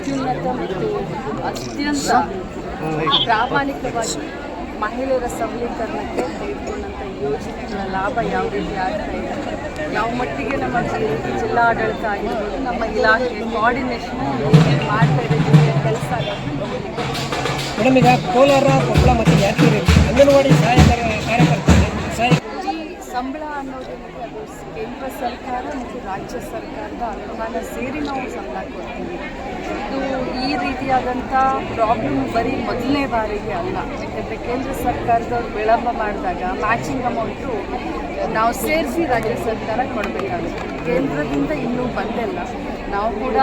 ಅತ್ಯುನ್ನತ ಮತ್ತು ಅತ್ಯಂತ ಪ್ರಾಮಾಣಿಕವಾಗಿ ಮಹಿಳೆಯರ ಸಬಲೀಕರಣಕ್ಕೆ ಕೈಗೊಂಡಂಥ ಯೋಜನೆಗಳ ಲಾಭ ಯಾವ ರೀತಿ ಆಗ್ತಾ ಇದೆ? ಯಾವ ಮಟ್ಟಿಗೆ ನಮ್ಮ ಜಿಲ್ಲಾಡಳಿತ ಆಗಿರ್ಬೋದು ನಮ್ಮ ಇಲಾಖೆ ಕೋಆರ್ಡಿನೇಷನ್ ಮಾಡ್ತಾ ಇದೆ ಜಿಲ್ಲೆಯ ಕೆಲಸ ಮೇಡಮ್ ಈಗ ಕೋಲಾರ ಕೊಪ್ಪಳ ಮತ್ತು ಯಾದಗಿರಿ ಅಂಗನವಾಡಿ ಸಹಾಯಕರ ಕಾರ್ಯಕರ್ತರು ಸಹಾಯ ಈ ಸಂಬಳ ಅನ್ನೋದು ಅದು ಕೇಂದ್ರ ಸರ್ಕಾರ ಮತ್ತು ರಾಜ್ಯ ಸರ್ಕಾರದ ಅನುದಾನ ಸೇರಿ ನಾವು ಸಂಬಳ ಕೊಡ್ತೀವಿ. ಈ ರೀತಿಯಾದಂಥ ಪ್ರಾಬ್ಲಮ್ ಬರೀ ಮೊದಲನೇ ಬಾರಿಗೆ ಅಲ್ಲ. ಯಾಕಂದರೆ ಕೇಂದ್ರ ಸರ್ಕಾರದವ್ರು ವಿಳಂಬ ಮಾಡಿದಾಗ ಮ್ಯಾಚಿಂಗ್ ಅಮೌಂಟು ನಾವು ಸೇರಿಸಿ ರಾಜ್ಯ ಸರ್ಕಾರ ಕೊಡಬೇಕಾಗುತ್ತೆ. ಕೇಂದ್ರದಿಂದ ಇನ್ನೂ ಬಂದಿಲ್ಲ. ನಾವು ಕೂಡ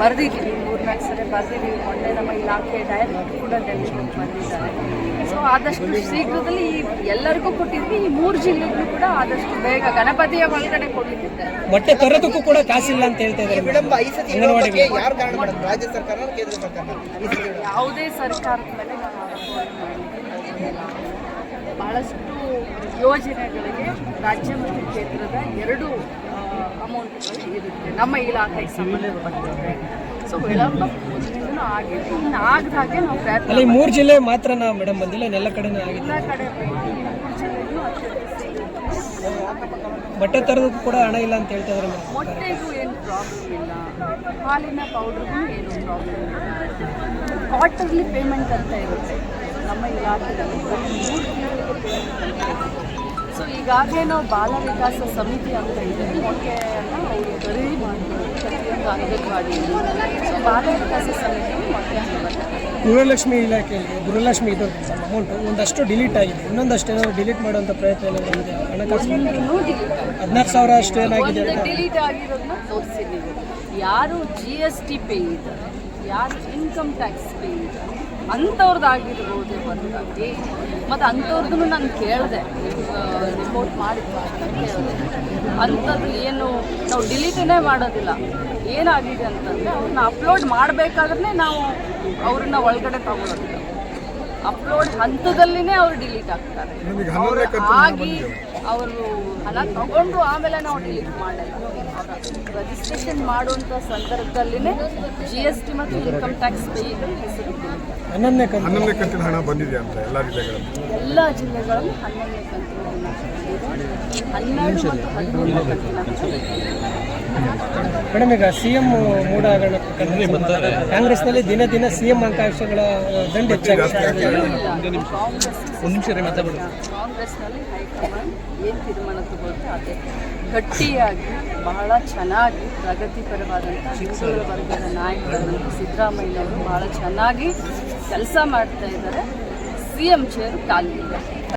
ಬರೆದಿದ್ದೀವಿ. ಮೂರ್ನಾಲ್ಕು ಸರಿ ಬರೆದಿದ್ದೀವಿ. ಮೊನ್ನೆ ನಮ್ಮ ಇಲಾಖೆ ಡೈರೆಕ್ಟ್ ಕೂಡ ಬಂದಿದ್ದಾರೆ. ಸೊ ಆದಷ್ಟು ಶೀಘ್ರದಲ್ಲಿ ಈ ಎಲ್ಲರಿಗೂ ಕೊಟ್ಟಿದ್ವಿ ಈ ಮೂರು ಜಿಲ್ಲೆಗೂ ಕೂಡ ಆದಷ್ಟು ಬೇಗ ಗಣಪತಿಯ ಒಳಗಡೆ ಕೊಟ್ಟಿದ್ದೆ ಮತ್ತೆ ತರೋದಕ್ಕೂ ಕೂಡ ಕಾಸಿಲ್ಲ ಅಂತ ಹೇಳ್ತಾ ಇದ್ದಾರೆ ಯಾರು ಕಾರಣ ರಾಜ್ಯ ಸರ್ಕಾರ ಕೇಂದ್ರ ಸರ್ಕಾರ. ಯಾವುದೇ ಸರ್ಕಾರದ ಮೇಲೆ ನಾವು ಬಹಳಷ್ಟು ಯೋಜನೆಗಳಿಗೆ ರಾಜ್ಯ ಮತ್ತು ಕೇಂದ್ರದ ಎರಡು ಅಮೌಂಟ್ಗಳು ಇರುತ್ತೆ. ನಮ್ಮ ಇಲಾಖೆಗೆ ಸಂಬಂಧಪಟ್ಟಂತೆ ಸೊ ವಿಳಂಬ ಮೊದಲಿಂದನೂ ಆಗಿದೆ ಇನ್ನು ಆಗದ ಹಾಗೆ ನಾವು ಪ್ರಯತ್ನ ಅಲ್ಲಿ ಮೂರು ಜಿಲ್ಲೆ ಮಾತ್ರನಾ ಮೇಡಮ್ ಬಂದಿಲ್ಲ ಎಲ್ಲ ಕಡೆನೂ ಆಗಿದೆ ಎಲ್ಲ ಕಡೆ ಮೂರು ಜಿಲ್ಲೆಗೂ ಬಟ್ಟೆ ತರೋದಕ್ಕೂ ಕೂಡ ಹಣ ಇಲ್ಲ ಅಂತ ಹೇಳ್ತಾ ಇದ್ದಾರೆ ಮೊಟ್ಟೆಗೂ ಏನು ಪ್ರಾಬ್ಲಮ್ ಇಲ್ಲ. ಹಾಲಿನ ಪೌಡ್ರಿಗೂ ಏನು ಪ್ರಾಬ್ಲಮ್ ಇಲ್ಲ. ಕ್ವಾರ್ಟರ್ಲಿ ಪೇಮೆಂಟ್ ಅಂತ ಇರುತ್ತೆ. ನಮ್ಮ ಇಲಾಖೆಯಲ್ಲಿ ಸೊ ಈಗಾಗಲೇ ನಾವು ಬಾಲ ವಿಕಾಸ ಸಮಿತಿ ಅಂತ ಇದೆ. ಮೊಟ್ಟೆಯನ್ನು ಅವರು ಬರೀ ಮಾಡ್ತಾರೆ ಪ್ರತಿಯೊಂದು ಅಂಗನವಾಡಿಯಲ್ಲಿ ಸೊ ಬಾಲ ವಿಕಾಸ ಸಮಿತಿ ಮತ್ತೆ ಬರ್ತಾರೆ ಗೃಹಲಕ್ಷ್ಮಿ ಇಲಾಖೆಯಲ್ಲಿ ಗೃಹಲಕ್ಷ್ಮಿ ಇದು ಅಮೌಂಟ್ ಒಂದಷ್ಟು ಡಿಲೀಟ್ ಆಗಿದೆ. ಇನ್ನೊಂದಷ್ಟು ಏನಾದ್ರು ಡಿಲೀಟ್ ಮಾಡುವಂಥ ಪ್ರಯತ್ನ ಎಲ್ಲ ಇದೆ? ಹಣಕಾಸು. ಹದಿನಾರು ಸಾವಿರ ಅಷ್ಟು ಏನಾಗಿದೆ ಡಿಲೀಟ್ ಆಗಿರೋದನ್ನ ತೋರಿಸಿದ್ದೀವಿ. ಯಾರು ಜಿ ಎಸ್ ಟಿ ಪೇ ಇದ್ದಾರೆ ಯಾರು ಇನ್ಕಮ್ ಟ್ಯಾಕ್ಸ್ ಪೇ ಇದ್ದಾರೆ ಅಂಥವ್ರದ್ದು ಆಗಿರ್ಬೋದು ಹೊರತಾಗಿ. ಮತ್ತು ಅಂಥವ್ರದ್ದು ನಾನು ಕೇಳಿದೆ. ರಿಪೋರ್ಟ್ ಮಾಡಿದ್ದು ಅಂತ ಕೇಳಿದೆ. ಅಂಥದ್ದು ಏನು ನಾವು ಡಿಲೀಟೇ ಮಾಡೋದಿಲ್ಲ. ಏನಾಗಿದೆ ಅಂತಂದರೆ ಅವ್ರನ್ನ ಅಪ್ಲೋಡ್ ಮಾಡಬೇಕಾದ್ರೆ ನಾವು ಅವ್ರನ್ನ ಒಳಗಡೆ ತಗೊಳ್ಳೋದಿಲ್ಲ ಅಪ್ಲೋಡ್ ಹಂತದಲ್ಲಿನೇ ಅವ್ರು ಡಿಲೀಟ್ ಆಗ್ತಾರೆ. ಹಾಗೆ ಆಗಿ ಅವರು ಹಣ ತಗೊಂಡು ಆಮೇಲೆ ನಾವು ಡಿಲೀಟ್ ಮಾಡಲ್ಲ ರಿಜಿಸ್ಟ್ರೇಷನ್ ಮಾಡುವಂಥ ಸಂದರ್ಭದಲ್ಲಿನೇ ಜಿ ಎಸ್ ಟಿ ಮತ್ತು ಇನ್ಕಮ್ ಟ್ಯಾಕ್ಸ್ ಪೇಯಿಗಳ ಹೆಸರು. ಹನ್ನೊಂದನೇ ಕಂತು ಹನ್ನೊಂದನೇ ಕಂತಿನ ಹಣ ಬಂದಿದೆ ಅಂತ ಎಲ್ಲ ಜಿಲ್ಲೆಗಳಲ್ಲಿ? ಎಲ್ಲ ಜಿಲ್ಲೆಗಳಲ್ಲಿ ಹನ್ನೊಂದನೇ ಕಂತಿನ ಹಣ ಇದೆ. ಹನ್ನೆರಡು ಮತ್ತು ಹದಿಮೂರನೇ ಕಂತಿನ ಹಣ ಮೇಡಮ್ ಈಗ ಸಿ ಎಂ ಮೂಡ ಹಗರಣ ಪ್ರಕರಣ ಕಾಂಗ್ರೆಸ್ನಲ್ಲಿ ದಿನ ದಿನ ಸಿ ಎಂ ಅಂಕಾಂಶಗಳ ದಂಡ ಹೆಚ್ಚಾಗಿದೆ ಒಂದು ನಿಮಿಷ. ಕಾಂಗ್ರೆಸ್ನಲ್ಲಿ ಹೈಕಮಾಂಡ್ ಏನು ತೀರ್ಮಾನ ತಗೊಳ್ತೆ ಅದೇ ಗಟ್ಟಿಯಾಗಿ ಬಹಳ ಚೆನ್ನಾಗಿ ಪ್ರಗತಿಪರವಾದಂಥ ಶಿಕ್ಷಣ ವರ್ಗದ ನಾಯಕರು ಸಿದ್ದರಾಮಯ್ಯನವರು ಬಹಳ ಚೆನ್ನಾಗಿ ಕೆಲಸ ಮಾಡ್ತಾ ಇದ್ದಾರೆ. ಸಿ ಎಂ ಚೇರ್ ಖಾಲಿ